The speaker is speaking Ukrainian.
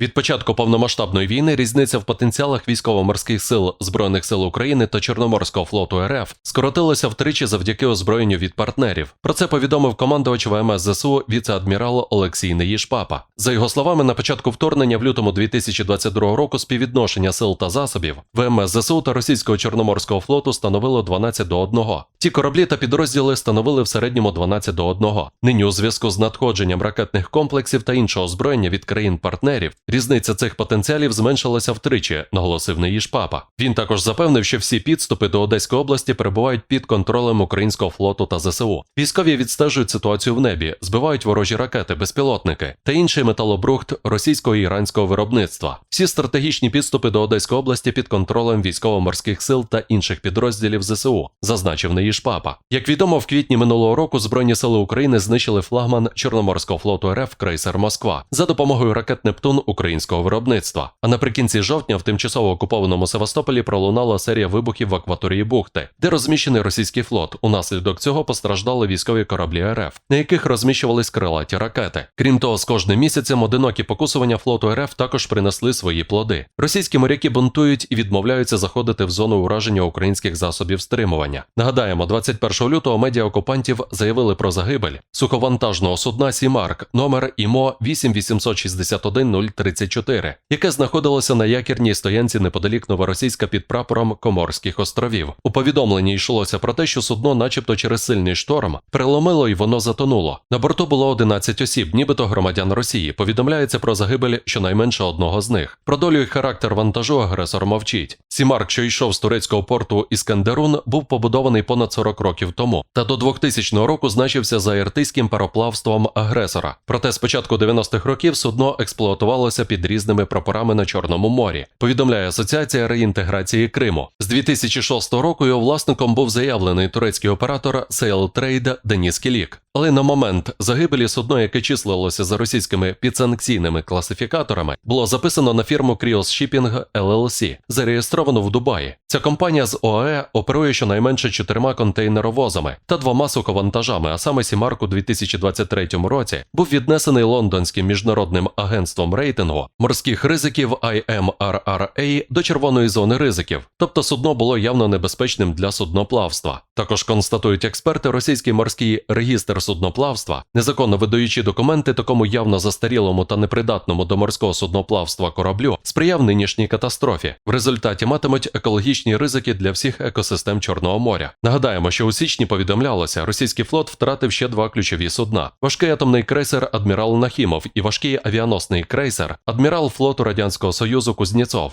Від початку повномасштабної війни різниця в потенціалах військово-морських сил Збройних сил України та Чорноморського флоту РФ скоротилася втричі завдяки озброєнню від партнерів. Про це повідомив командувач ВМС ЗСУ віце-адмірал Олексій Неїшпапа. За його словами, на початку вторгнення в лютому 2022 року співвідношення сил та засобів ВМС ЗСУ та російського Чорноморського флоту становило 12 до 1. Ті кораблі та підрозділи становили в середньому 12 до 1. Нині у зв'язку з надходженням ракетних комплексів та іншого озброєння від країн-партнерів Різниця цих потенціалів зменшилася втричі, наголосив Неїж Папа. Він також запевнив, що всі підступи до Одеської області перебувають під контролем українського флоту та ЗСУ. Військові відстежують ситуацію в небі, збивають ворожі ракети, безпілотники та інший металобрухт російського і іранського виробництва. Всі стратегічні підступи до Одеської області під контролем військово-морських сил та інших підрозділів ЗСУ, зазначив Неїж Папа. Як відомо, в квітні минулого року Збройні сили України знищили флагман Чорноморського флоту РФ крейсер Москва за допомогою ракет Нептун українського виробництва. А наприкінці жовтня в тимчасово окупованому Севастополі пролунала серія вибухів в акваторії бухти, де розміщений російський флот. Унаслідок цього постраждали військові кораблі РФ, на яких розміщувались крилаті ракети. Крім того, з кожним місяцем одинокі покусування флоту РФ також принесли свої плоди. Російські моряки бунтують і відмовляються заходити в зону ураження українських засобів стримування. Нагадаємо, 21 лютого медіа окупантів заявили про загибель суховантажного судна Сімарк номер ІМО 8861 034, яке знаходилося на якірній стоянці неподалік Новоросійська під прапором Коморських островів. У повідомленні йшлося про те, що судно, начебто через сильний шторм, переломило і воно затонуло. На борту було 11 осіб, нібито громадян Росії. Повідомляється про загибель щонайменше одного з них. Про долю і характер вантажу агресор мовчить. Сімарк, що йшов з турецького порту Іскандерун, був побудований понад 40 років тому, та до 2000 року значився за іртиським пароплавством агресора. Проте з початку 90-х років судно експлуатувалося під різними прапорами на Чорному морі. Повідомляє Асоціація реінтеграції Криму. З 2006 року його власником був заявлений турецький оператор Trade Деніс Кілік. Але на момент загибелі судно, яке числилося за російськими підсанкційними класифікаторами, було записано на фірму Krios Shipping LLC, зареєстровано в Дубаї. Ця компанія з ОАЕ оперує щонайменше чотирма контейнеровозами та двома суховантажами, а саме Сімарк у 2023 році був віднесений лондонським міжнародним агентством рейтингу морських ризиків IMRRA до червоної зони ризиків, тобто судно було явно небезпечним для судноплавства. Також констатують експерти, російський морський регістр судноплавства, незаконно видаючи документи такому явно застарілому та непридатному до морського судноплавства кораблю, сприяв нинішній катастрофі. В результаті матимуть екологічні ризики для всіх екосистем Чорного моря. Нагадаємо, що у січні повідомлялося, російський флот втратив ще два ключові судна: важкий атомний крейсер Адмірал Нахімов і важкий авіаносний крейсер Адмірал флоту Радянського Союзу Кузнєцов.